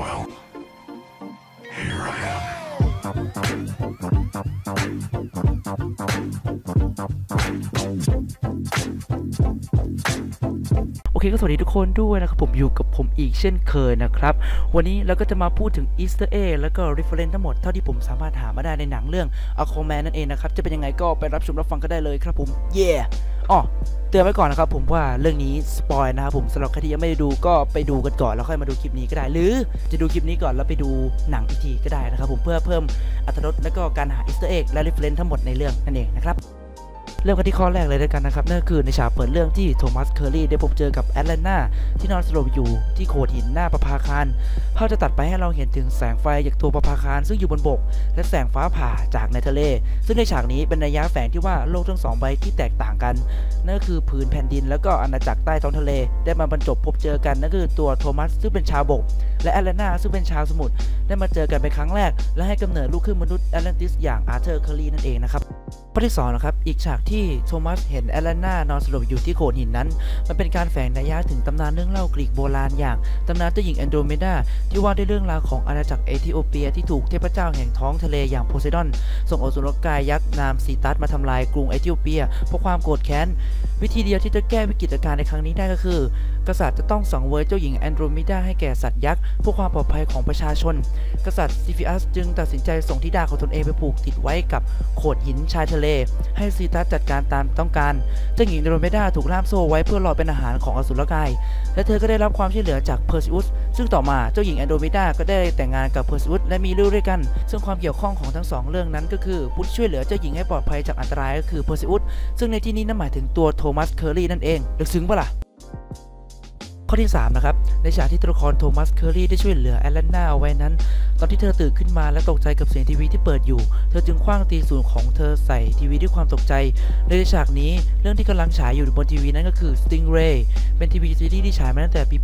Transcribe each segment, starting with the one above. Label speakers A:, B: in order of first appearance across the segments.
A: Well, here I am.
B: โอเคก็สวัสดีทุกคนด้วยนะครับ ผมอยู่กับผมอีกเช่นเคยนะครับ วันนี้เราก็จะมาพูดถึง Easter egg แล้วก็ reference ทั้งหมด เท่าที่ผมสามารถหามาได้ในหนังเรื่อง Aquaman นั่นเองนะครับ จะเป็นยังไงก็ไปรับชมรับฟังกันได้เลยครับผม เย่อ๋อ ตือนไว้ก่อนนะครับผมว่าเรื่องนี้สปอยนะครับผมสำหรับใครที่ยังไม่ได้ดูก็ไปดูกันก่อนแล้วค่อยมาดูคลิปนี้ก็ได้ หรือจะดูคลิปนี้ก่อนแล้วไปดูหนังอีกทีก็ได้นะครับผมเพื่อเพิ่มอรรถรสและก็การหาอิสต์เอ็กและริฟเลนทั้งหมดในเรื่องนั่นเองนะครับ เริ่มกันที่ข้อแรกเลยด้วยกันนะครับนั่นก็คือในฉากเปิดเรื่องที่โทมัสเคอร์รี่ได้พบเจอกับแอตแลนนาที่นอนสลบอยู่ที่โขดหินหน้าประภาคารภาพจะตัดไปให้เราเห็นถึงแสงไฟจากตัวประภาคารซึ่งอยู่บนบก และแสงฟ้าผ่าจากในทะเล ซึ่งในฉากนี้เป็นนัยะแฝงที่ว่าโลกทั้งสองใบที่แตกต่างกันนั่นก็คือผืนแผ่นดิน แล้วก็อาณาจักรใต้ท้องทะเล ได้มาบรรจบพบเจอกันนั่นก็คือตัวโทมัสซึ่งเป็นชาวบก และแอตแลนนาซึ่งเป็นชาวสมุทรได้มาเจอกันเป็นครั้งแรก และให้กำเนิดลูกครึ่งมนุษย์แอตแลนติสอย่างอาร์เธอร์เคอรีนั่นเองนะครับ ข้อที่2นะครับ อีกฉากที่โทมัสเห็นแอลเลนานอนสลบอยู่ที่โขดหินนั้น มันเป็นการแฝงนัยยะถึงตำนานเรื่องเล่ากรีกโบราณอย่างตำนานเจ้าหญิงแอนโดรเมดาที่ว่าด้วยเรื่องราวของอาณาจักรเอธิโอเปียที่ถูกเทพเจ้าแห่งท้องทะเลอย่างโพไซดอนส่งอสุรกายยักษ์นามซีตัสมาทำลายกรุงเอธิโอเปียเพราะความโกรธแค้น วิธีเดียวที่จะแก้วิกฤตการณ์ในครั้งนี้ได้ก็คือ กษัตริย์จะต้องสังเวยเจ้าหญิงแอนโดรเมดาให้แก่สัตว์ยักษ์เพื่อความปลอดภัยของประชาชน กษัตริย์ซิฟิอัสจึงตัดสินใจส่งธิดาของตนเองไปผูกติดไว้กับโขดหินชายทะเล ให้ซีตัสจัดการตามต้องการ เจ้าหญิงแอนโดรเมดาถูกล่ามโซ่ไว้เพื่อรอเป็นอาหารของอสุรกาย และเธอก็ได้รับความช่วยเหลือจากเพอร์ซิอุสซึ่งต่อมาเจ้าหญิงแอนโดรเมดาก็ได้แต่งงานกับเพอร์ซิอุสและมีลูกด้วยกัน ซึ่งความเกี่ยวข้องของทั้งสองเรื่องนั้นก็คือผู้ที่ช่วยเหลือเจ้าหญิงให้ปลอดภัยจากอันตรายก็คือเพอร์ซิอุสซึ่งในที่นี้นั่นหมายถึงตัวโทมัสเคอร์รีนั่นเองลึกซึ้งปะล่ะ อที่3นะครับในฉากที่ตัวละครโทมัสเคอร์รีได้ช่วยเหลือแอลเลนนาเอาไว้นั้น ตอนที่เธอตื่นขึ้นมาและตกใจกับเสียงทีวีที่เปิดอยู่ เธอจึงคว้างตีศูนของเธอใส่ทีวีด้วยความตกใจ ในฉากนี้เรื่องที่กำลังฉายอยู่บนทีวีนั้นก็คือ Stingray เป็นทีวีซีรีส์ที่ฉายมาตั้งแต่ปี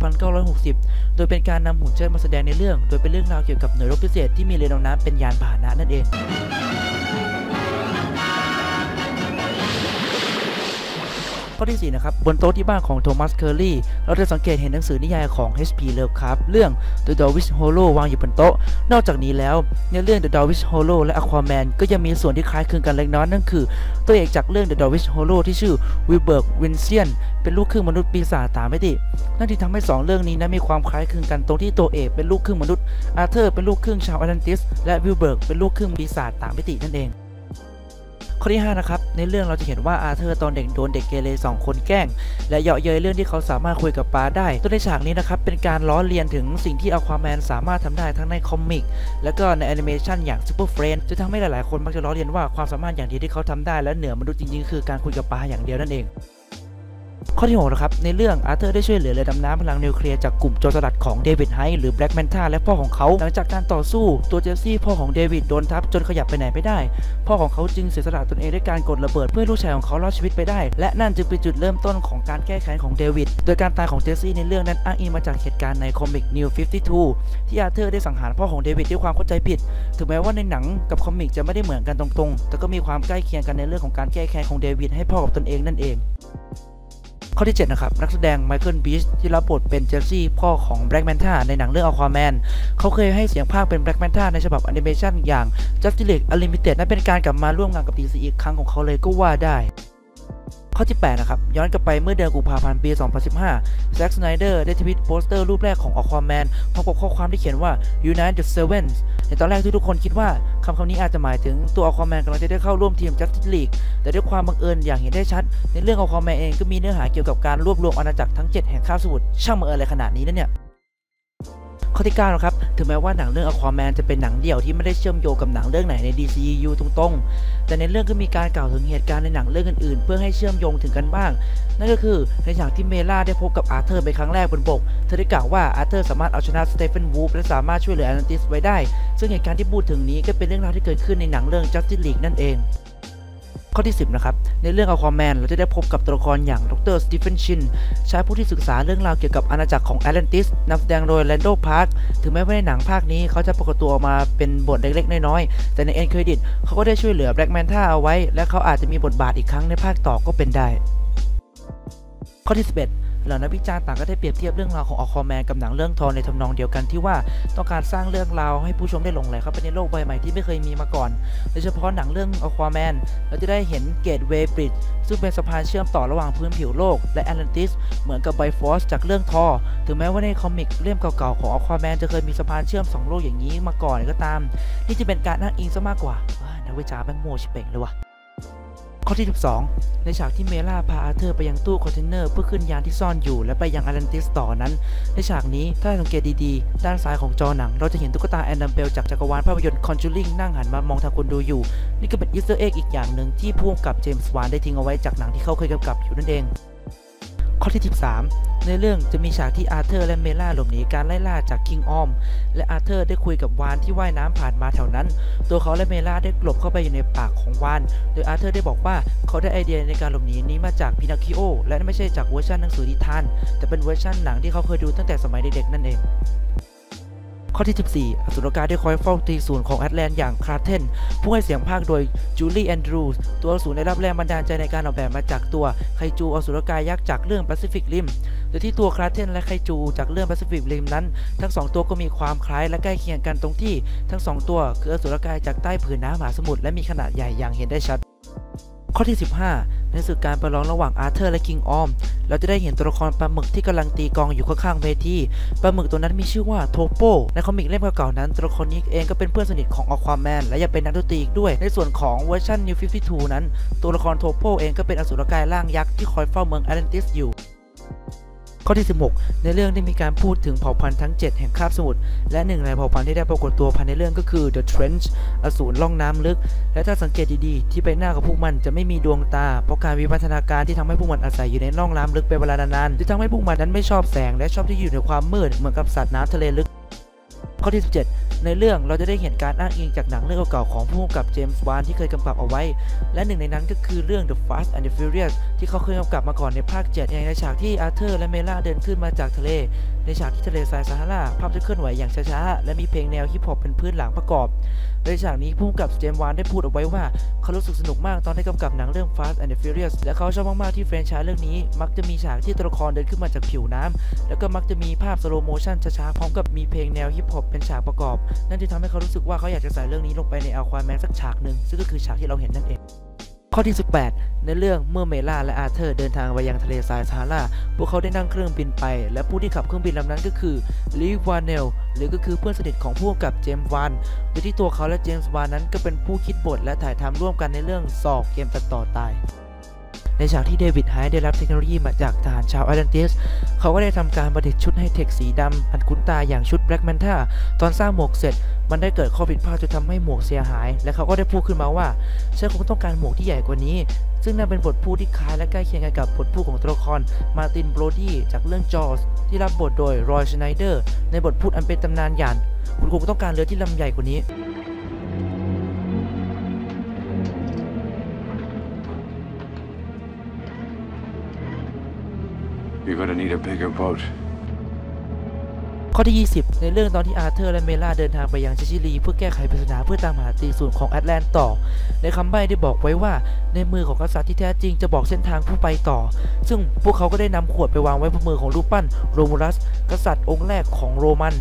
B: 1960 โดยเป็นการนำหุ่นเชิดมาแสดงในเรื่อง โดยเป็นเรื่องราวเกี่ยวกับหน่วยรบพิเศษที่มีเรือดำน้ำเป็นยานพาหนะนั่นเอง ข้อที่ 4 นะครับ บนโต๊ะที่บ้านของโทมัส เคอร์รีเราจะสังเกตเห็นหนังสือนิยายของ H.P. Lovecraft เรื่อง The Darwish Hollow วางอยู่บนโต๊ะ นอกจากนี้แล้วในเรื่อง The Darwish Hollow และ Aquaman ก็ยังมีส่วนที่คล้ายคลึงกันเล็กน้อยนั่นคือ ตัวเอกจากเรื่อง The Darwish Hollow ที่ชื่อ Wilbur Vincent เป็นลูกครึ่งมนุษย์ปีศาจตามมิตินั่นที่ทำให้ 2 เรื่องนี้นั้นมีความคล้ายคลึงกันตรงที่ตัวเอกเป็นลูกครึ่งมนุษย์อาร์เธอร์เป็นลูกครึ่งชาวแอตแลนติสและวิลเบิร์กเป็นลูกครึ่งปีศาจตามมิตินั่นเอง ข้อที่5นะครับในเรื่องเราจะเห็นว่าอาเธอร์ตอนเด็กโดนเด็กเกเรสองคนแกล้ง และเยาะเย้ยเรื่องที่เขาสามารถคุยกับปลาได้ตัวในฉากนี้นะครับเป็นการล้อเลียนถึงสิ่งที่อควาแมนสามารถทำได้ทั้งในคอมิกและก็ในแอนิเมชันอย่างซูเปอร์เฟรนจะทำให้หลายๆคนมักจะล้อเลียนว่าความสามารถอย่างเดียวที่เขาทำได้และเหนือมนุษย์จริงๆ คือการคุยกับปลาอย่างเดียวนั่นเอง ข้อที่6นะครับในเรื่องอาร์เธอร์ได้ช่วยเหลือเรือดำน้ำพลังนิวเคลียร์จากกลุ่มโจรสลัดของเดวิดไฮหรือแบล็กแมนท่าและพ่อของเขา หลังจากการต่อสู้ตัวเจสซี่พ่อของเดวิดโดนทับจนขยับไปไหนไม่ได้ พ่อของเขาจึงเสียสละตนเองด้วยการกดระเบิดเพื่อให้ลูกชายของเขารอดชีวิตไปได้ และนั่นจึงเป็นจุดเริ่มต้นของการแก้แค้นของเดวิดโดยการตายของเจสซี่ในเรื่องนั้นอ้างอิงมาจากเหตุการณ์ในคอมิก New 52 ที่อาร์เธอร์ได้สังหารพ่อของเดวิดด้วยความเข้าใจผิด ถึงแม้ว่าในหนังกับคอมิกจะไม่ได้เหมือนกันตรงๆ แต่ก็มีความใกล้เคียงกันในเรื่องของการแก้แค้นของเดวิดให้พ่อกับตนเองนั่นเอง ข้อที่ 7 นะครับ นักแสดงไมเคิลบีชที่รับบทเป็นเจสซี่พ่อของแบล็กแมนท่าในหนังเรื่องอควาแมนเขาเคยให้เสียงภาคเป็นแบล็กแมนท่าในฉบับแอนิเมชันอย่าง Justice League Unlimited นั่นเป็นการกลับมาร่วมงานกับ DC อีกครั้งของเขาเลยก็ว่าได้ ข้อที่ 8 นะครับ ย้อนกลับไปเมื่อเดือนกุมภาพันธ์ปี 2015แซ็กสไนเดอร์ได้ทวิตโปสเตอร์รูปแรกของ Aquaman พร้อมกับข้อความที่เขียนว่า Unite the Servants ในตอนแรกที่ทุกคนคิดว่าคำคำนี้อาจจะหมายถึงตัว Aquaman กำลังจะได้เข้าร่วมทีม Justice League แต่ด้วยความบังเอิญอย่างเห็นได้ชัด ในเรื่อง Aquaman เองก็มีเนื้อหาเกี่ยวกับการรวบรวมอาณาจักรทั้ง 7 แห่งคาบสมุทรช่างบังเอิญอะไรขนาดนี้นะเนี่ยข้อที่9นะครับ ถึงแม้ว่าหนังเรื่อง Aquaman จะเป็นหนังเดี่ยวที่ไม่ได้เชื่อมโยงกับหนังเรื่องไหนใน DCU ตรงๆ แต่ในเรื่องก็มีการกล่าวถึงเหตุการณ์ในหนังเรื่องอื่นๆ เพื่อให้เชื่อมโยงถึงกันบ้าง นั่นก็คือในฉากที่เมล่าได้พบกับอาร์เธอร์เป็นครั้งแรกบนบก เธอได้กล่าวว่าอาร์เธอร์สามารถเอาชนะสเตเฟนวูฟและสามารถช่วยเหลือแอตแลนติสไว้ได้ ซึ่งเหตุการณ์ที่พูดถึงนี้ก็เป็นเรื่องราวที่เกิดขึ้นในหนังเรื่อง Justice League นั่นเอง ข้อที่ 10 นะครับ ในเรื่อง Aquaman เราจะได้พบกับตัวละครอย่างดรสตีเฟนชินชายผู้ที่ศึกษาเรื่องราวเกี่ยวกับอาณาจักรของแอตแลนติสนำแสดงโดยแลนโดพาร์คถึงแม้ว่าในหนังภาคนี้เขาจะปรากฏตัวออกมาเป็นบทเล็กๆ น้อยๆ แต่ในเอ็นเครดิตเขาก็ได้ช่วยเหลือแบล็กแมนท่าเอาไว้ และเขาอาจจะมีบทบาทอีกครั้งในภาคต่อก็เป็นได้ ข้อที่ 11 เหล่านักวิจารณ์ต่างก็ได้เปรียบเทียบเรื่องราวของอควาแมนกับหนังเรื่องทอในทำนองเดียวกันที่ว่าต้องการสร้างเรื่องราวให้ผู้ชมได้หลงไหลเข้าไปในโลกใบใหม่ที่ไม่เคยมีมาก่อน โดยเฉพาะหนังเรื่องอควาแมนเราจะได้เห็นเกตเวย์บริดจ์ซึ่งเป็นสะพานเชื่อมต่อระหว่างพื้นผิวโลกและแอตแลนติสเหมือนกับไบฟอสจากเรื่องทอถึงแม้ว่าในคอมิกเล่มเก่าๆของอควาแมนจะเคยมีสะพานเชื่อมสองโลกอย่างนี้มาก่อนก็ตาม นี่จะเป็นการอ้างอิงซะมากกว่านักวิจารณ์แม่งโมชิเป่งเลยว่ะ ข้อที่ 12 ในฉากที่เมล่าพาอาเธอร์ไปยังตู้คอนเทนเนอร์เพื่อขึ้นยานที่ซ่อนอยู่ และไปยังอารันติสต่อนั้น ในฉากนี้ถ้าสังเกตดีๆ ด้านซ้ายของจอหนัง เราจะเห็นตุ๊กตาแอนดัมเบลจากจักรวาลภาพยนตร์คอนจูริงนั่งหันมามองทางคนดูอยู่ นี่ก็เป็นอีสเตอร์เอ็กอีกอย่างหนึ่งที่พ่วงกับเจมส์วานได้ทิ้งเอาไว้จากหนังที่เขาเคยกำกับอยู่นั่นเอง ข้อที่ 13 ในเรื่องจะมีฉากที่อาร์เธอร์และเมล่าหลบหนีการไล่ล่าจากคิงออม และอาร์เธอร์ได้คุยกับวานที่ว่ายน้ำผ่านมาแถวนั้น ตัวเขาและเมล่าได้หลบเข้าไปอยู่ในปากของวาน โดยอาร์เธอร์ได้บอกว่าเขาได้ไอเดียในการหลบหนีนี้มาจากพินาคิโอและไม่ใช่จากเวอร์ชันหนังสือนิทาน แต่เป็นเวอร์ชันหนังที่เขาเคยดูตั้งแต่สมัยเด็กๆนั่นเอง ข้อที่ 14 อสุรกายได้คอยเฝ้าตีศูนย์ของแอตแลนอย่างคราเทนผู้ให้เสียงภาคโดยจูลี่แอนดรูสตัวอสูรได้รับแรงบันดาลใจในการออกแบบมาจากตัวไคจูอสุรกายยักษ์จากเรื่องแปซิฟิกริมโดยที่ตัวคราเทนและไคจูจากเรื่องแปซิฟิกริมนั้น ทั้ง 2 ตัวก็มีความคล้ายและใกล้เคียงกันตรงที่ทั้ง 2 ตัวคืออสุรกายจากใต้ผืนน้ำมหาสมุทรและมีขนาดใหญ่อย่างเห็นได้ชัด ข้อที่ 15 ในสื่อการประลองระหว่างอาร์เธอร์และคิงออม เราจะได้เห็นตัวละครปลาหมึกที่กำลังตีกองอยู่ข้างๆเวทีปลาหมึกตัวนั้นมีชื่อว่าโทโปในคอมิกเล่มเก่าๆนั้นตัวละครนี้เองก็เป็นเพื่อนสนิทของอควาแมนและยังเป็นนักดนตรีอีกด้วย ในส่วนของเวอร์ชัน New 52นั้น ตัวละครโทโปเองก็เป็นอสุรกายร่างยักษ์ที่คอยเฝ้าเมืองแอตแลนติสอยู่ ข้อที่ 16 ในเรื่องได้มีการพูดถึงเผ่าพันธุ์ทั้ง 7 แห่งคาบสมุทรและหนึ่งในเผ่าพันธุ์ที่ได้ปรากฏตัวภายในเรื่องก็คือ The Trench อสูรล่องน้ำลึก และถ้าสังเกตดีๆ ที่ใบหน้าของพวกมันจะไม่มีดวงตา เพราะการวิวัฒนาการที่ทำให้พวกมันอาศัยอยู่ในร่องน้ำลึกเป็นเวลานานๆที่ทำให้พวกมันนั้นไม่ชอบแสงและชอบที่อยู่ในความมืดเหมือนกับสัตว์น้ำทะเลลึก ข้อที่ 17 ในเรื่องเราจะได้เห็นการอ้างอิงจากหนังเรื่องเก่าๆของผู้กำกับเจมส์วานที่เคยกำกับเอาไว้ และหนึ่งในนั้นก็คือเรื่อง The Fast and the Furious ที่เขาเคยกำกับมาก่อนในภาค 7 อย่างในฉากที่อาร์เธอร์และเมล่าเดินขึ้นมาจากทะเลในฉากที่ทะเลทรายซาฮาราภาพจะเคลื่อนไหวอย่างช้าๆ และมีเพลงแนวฮิปฮอปเป็นพื้นหลังประกอบโดยฉากนี้ผู้กำกับเจมส์วานได้พูดเอาไว้ว่า เขารู้สึกสนุกมากตอนได้กำกับหนังเรื่อง Fast and the Furious และเขาชอบมากๆที่แฟรนไชส์เรื่องนี้ มักจะมีฉากที่ตัวละครเดินขึ้นมาจากผิวน้ำแล้วก็มักจะมีภาพสโลโมชั่นช้าๆพร้อมกับมีเพลงแนวฮิปฮอปเป็นฉากประกอบ นั่นที่ทำให้เขารู้สึกว่าเขาอยากจะใส่เรื่องนี้ลงไปในอัลควาแมนสักฉากหนึ่งซึ่งก็คือฉากที่เราเห็นนั่นเอง ข้อที่ 18 ในเรื่องเมื่อเมล่าและอาเธอร์เดินทางไปยังทะเลทรายซาฮารา พวกเขาได้นั่งเครื่องบินไป และผู้ที่ขับเครื่องบินลำนั้นก็คือลีวานเนล หรือก็คือเพื่อนสนิทของผู้กำกับเจมส์วาน โดยที่ตัวเขาและเจมส์วานนั้นก็เป็นผู้คิดบทและถ่ายทำร่วมกันในเรื่องสอกเกมตัดต่อตาย ในฉากที่เดวิดไฮได้รับเทคโนโลยีมาจากทหารชาวแอตแลนติส เขาก็ได้ทำการประดิษฐ์ชุดให้เทคสีดำอันคุ้นตาอย่างชุดแบล็กแมนท่าตอนสร้างหมวกเสร็จ มันได้เกิดข้อผิดพลาดจนทำให้หมวกเสียหาย และเขาก็ได้พูดขึ้นมาว่าฉันคงต้องการหมวกที่ใหญ่กว่านี้ ซึ่งนั่นเป็นบทพูดที่คล้ายและใกล้เคียงกันกับบทพูดของตัวละครมาตินโบรดี้จากเรื่องจอสที่รับบทโดยรอยชไนเดอร์ในบทพูดอันเป็นตำนานอย่างคุณคงต้องการเรือที่ลำใหญ่กว่านี้
A: Gonna need a bigger boat.
B: ข้อที่ 20 ในเรื่องตอนที่อาร์เธอร์และเมล่าเดินทางไปยังชิชิลี เพื่อแก้ไขปริศนาเพื่อตามหาตีส่วนของแอตแลนต์ต่อ ในคำใบ้ได้บอกไว้ว่าในมือของกษัตริย์ที่แท้จริงจะบอกเส้นทางผู้ไปต่อ ซึ่งพวกเขาก็ได้นำขวดไปวางไว้บนมือของรูปปั้นโรมูลัส กษัตริย์องค์แรกของโรมัน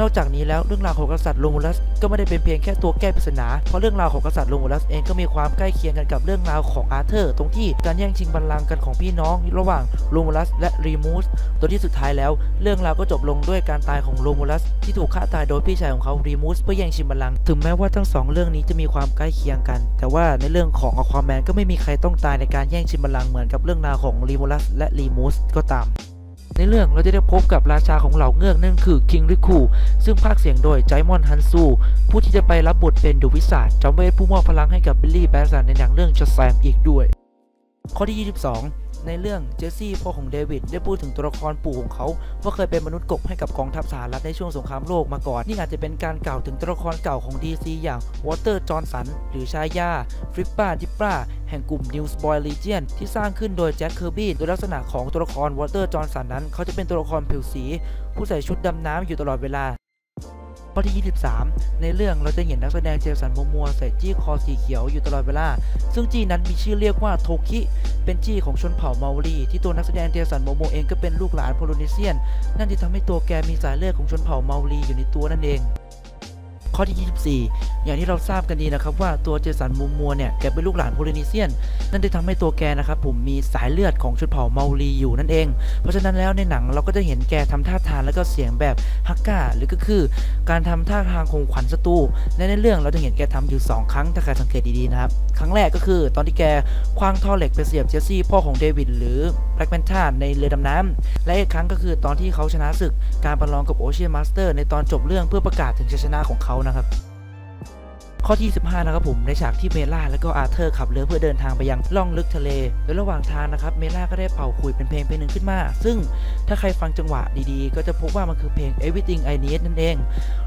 B: นอกจากนี้แล้วเรื่องราวของกษัตริย์โรมูลัสก็ไม่ได้เป็นเพียงแค่ตัวแก้ปริศนาเพราะเรื่องราวของกษัตริย์โรมูลัสเองก็มีความใกล้เคียงกันกับเรื่องราวของอาร์เธอร์ ตรงที่การแย่งชิงบัลลังก์กันของพี่น้องระหว่างโรมูลัสและรีมูสโดยที่สุดท้ายแล้ว เรื่องราวก็จบลงด้วยการตายของโรมูลัสที่ถูกฆ่าตายโดยพี่ชายของเขารีมูสเพื่อแย่งชิงบัลลังก์ถึงแม้ว่าทั้งสองเรื่องนี้จะมีความใกล้เคียงกัน แต่ว่าในเรื่องของอควาแมนก็ไม่มีใครต้องตายในการแย่งชิงบัลลังก์เหมือนกับเรื่องราวของรีมูลัสและรีมูสก็ตาม ในเรื่องเราจะได้พบกับราชาของเหล่าเงือกนั่นคือคิงริคูซึ่งภาคเสียงโดยไจมอนฮันซูผู้ที่จะไปรับบทเป็นดุวิสาจจอมเวทผู้มอบพลังให้กับบิลลี่แบสันในหนังเรื่องจอแซมอีกด้วย ข้อที่ 22 ในเรื่องเจสซี่พ่อของเดวิดได้พูดถึงตัวละครปู่ของเขาว่าเคยเป็นมนุษย์กบให้กับกองทัพสหรัฐในช่วงสงครามโลกมาก่อน นี่อาจจะเป็นการกล่าวถึงตัวละครเก่าของ DC อย่างวอเตอร์จอห์นสันหรือชายาฟริปปาดิปปาแห่งกลุ่ม New Spoil Legion ที่สร้างขึ้นโดยแจ็คเคอร์บี้โดยลักษณะของตัวละครวอเตอร์จอห์นสันนั้น เขาจะเป็นตัวละครผิวสี ผู้ใส่ชุดดำน้ำอยู่ตลอดเวลา ข้อที่ 23 ในเรื่องเราจะเห็นนักแสดงเจสันโมมัวใส่จี้คอสีเขียวอยู่ตลอดเวลา ซึ่งจี้นั้นมีชื่อเรียกว่าโทคิ เป็นจี้ของชนเผ่าเมารีที่ตัวนักแสดงเจสันโมโมเองก็เป็นลูกหลานโพลินีเซียน นั่นที่ทำให้ตัวแกมีสายเลือดของชนเผ่าเมารีอยู่ในตัวนั่นเอง ข้อที่ 24 อย่างที่เราทราบกันดีนะครับว่าตัวเจสันมูมัวเนี่ยแกเป็นลูกหลานโพลินีเซียน นั่นได้ทำให้ตัวแกนะครับผมมีสายเลือดของชนเผ่าเมารีอยู่นั่นเอง เพราะฉะนั้นแล้วในหนังเราก็จะเห็นแกทำท่าทางแล้วก็เสียงแบบฮักกาหรือก็คือการทำท่าทางคงขวัญศัตรูและในเรื่องเราจะเห็นแกทำอยู่ 2 ครั้งถ้าใครสังเกตดีๆนะครับครั้งแรกก็คือตอนที่แกคว้างท่อเหล็กไปเสียบเจสซี่พ่อของเดวิดหรือแบล็กแมนท่าในเรือดำน้ำและอีกครั้งก็คือตอนที่เขาชนะศึกการประลองกับโอเชียนมาสเตอร์ในตอนจบเรื่องเพื่อประกาศถึงชัยชนะของเขานะครับ ข้อที่15นะครับผมในฉากที่เมล่าและก็อาร์เธอร์ขับเรือเพื่อเดินทางไปยังล่องลึกทะเลโดยระหว่างทางนะครับเมล่าก็ได้เป่าขลุยเป็นเพลงเพลงหนึ่งขึ้นมา ซึ่งถ้าใครฟังจังหวะดีๆ ก็จะพบว่ามันคือเพลง Everything I Need นั่นเอง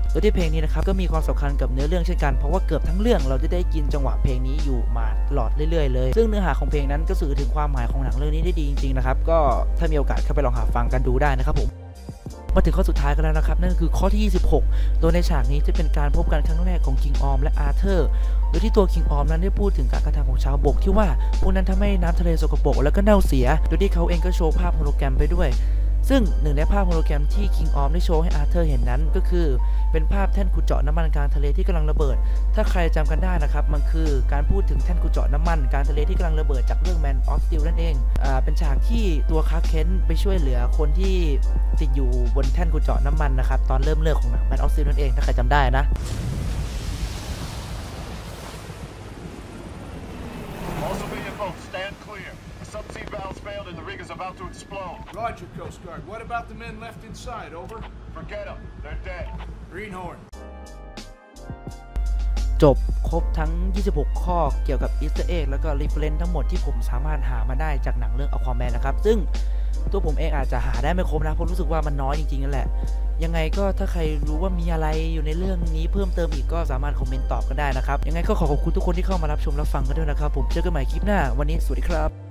B: โดยที่เพลงนี้นะครับก็มีความสำคัญกับเนื้อเรื่องเช่นกันเพราะว่าเกือบทั้งเรื่องเราจะได้กินจังหวะเพลงนี้อยู่มาตลอดเรื่อยๆเลยซึ่งเนื้อหาของเพลงนั้นก็สื่อถึงความหมายของหนังเรื่องนี้ได้ดีจริงๆนะครับก็ถ้ามีโอกาสเข้าไปลองหาฟังกันดูได้นะครับผม มาถึงข้อสุดท้ายกันแล้วนะครับ นั่นก็คือข้อที่ 26 โดยในฉากนี้จะเป็นการพบกันครั้งแรกของคิงออมและอาร์เธอร์ โดยที่ตัวคิงออมนั้นได้พูดถึงการกระทำของชาวบกที่ว่าพวกนั้นทำให้น้ำทะเลสกปรกแล้วก็เน่าเสีย โดยที่เขาเองก็โชว์ภาพโฮโลแกรมไปด้วย ซึ่งหนึ่งในภาพโฮโลแกรมที่คิงออมได้โชว์ให้อาร์เธอร์เห็นนั้นก็คือ เป็นภาพแท่นขุดเจาะน้ำมันกลางทะเลที่กำลังระเบิด ถ้าใครจำกันได้นะครับ มันคือการพูดถึงแท่นขุดเจาะน้ำมันกลางทะเลที่กำลังระเบิดจากเรื่อง Man of Steel นั่นเองอ่าเป็นฉากที่ตัวคาร์เคนไปช่วยเหลือคนที่ติดอยู่บนแท่นขุดเจาะน้ำมันนะครับตอนเริ่มเรื่องของหนัง Man of Steel นั่นเองถ้าใครจำได้นะ
C: failed and the rig is about to explode.
D: Roger, Coast Guard. What about the men left inside? Over.
C: Forget them. They're dead.
D: Greenhorn.
B: จบครบทั้ง 26 ข้อเกี่ยวกับอีส t ต r ร์เอ็กแล้วก็รีเฟรนทั้งหมดที่ผมสามารถหามาได้จากหนังเรื่อง Aquaman นะครับ ซึ่งตัวผมเองอาจจะหาได้ไม่ครบนะเพราะรู้สึกว่ามันน้อยจริงๆนั่นแหละ ยังไงก็ถ้าใครรู้ว่ามีอะไรอยู่ในเรื่องนี้เพิ่มเติมอีกก็สามารถคอมเมนต์ตอบกันได้นะครับ ยังไงก็ขอขอบคุณทุกคนที่เข้ามารับชมรับฟังกันด้วยนะครับ ผมเจอกันใหม่คลิปหน้า วันนี้สวัสดีครับ